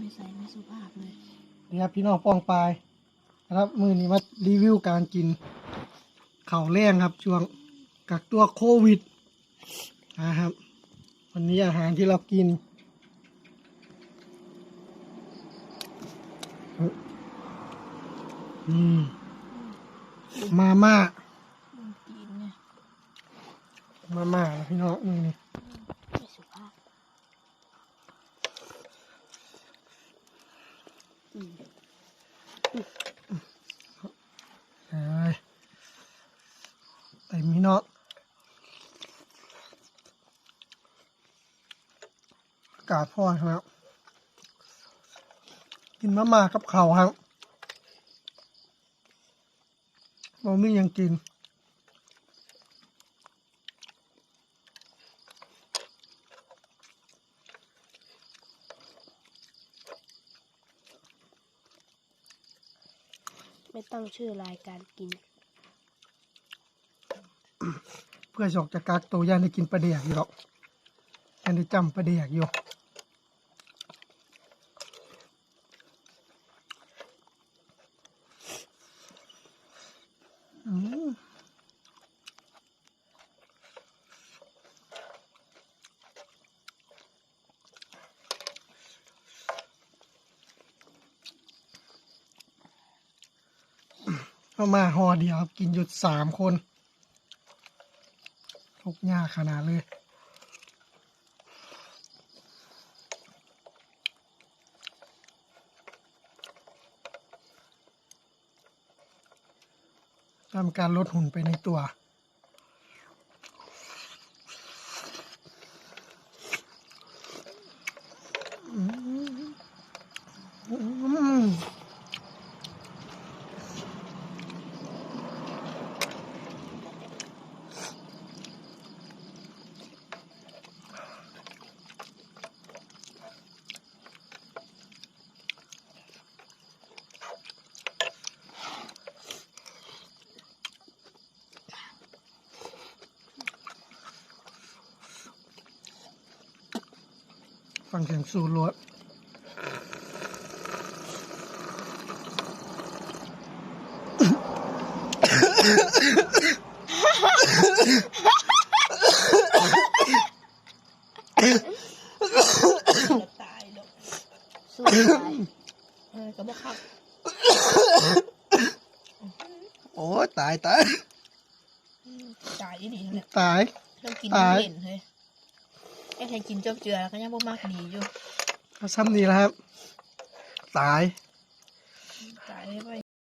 ไม่ใส่ไม่สุภาพเลยนี่ครับพี่น้องปองปลายนะครับมือนี้มารีวิวการกินข้าวแรงครับ ช่วงกักตัวโควิดนะครับ วันนี้อาหารที่เรากินอืมมาม่ามึงกินเนี่ยมาม่าแล้วพี่น้องนี่นี่ ไม่สุภาพอืม เอ้ยไอ้มีเนาะอากาศพ่อครับ กินมาม่ากับเข้าครับเราไม่ยังกิน ไม่ตั้งชื่อรายการกิน เพื่อจอกจะกักตัวย่านได้กินปลาเดียกอยู่หรอกย่านได้จำปลาเดียกอยู่อืม เอามาห่อเดียวครับกินหยุดสามคนทุกยากขนาดเลยทำการลดหุ่นไปในตัว อืม ฟังเสียงสูดรวดจะตายแล้วสู้ตายเออก็บอกครับโอ้ตายตาย ตายอีนี่เนี่ยตายเริ่มกินตายเห็นเลย แค่ใครกินจบเจือแล้วก็ยังบ่มากดีอยู่ก็ซ้ำนี้แล้วครับ ตาย ตายเลยไป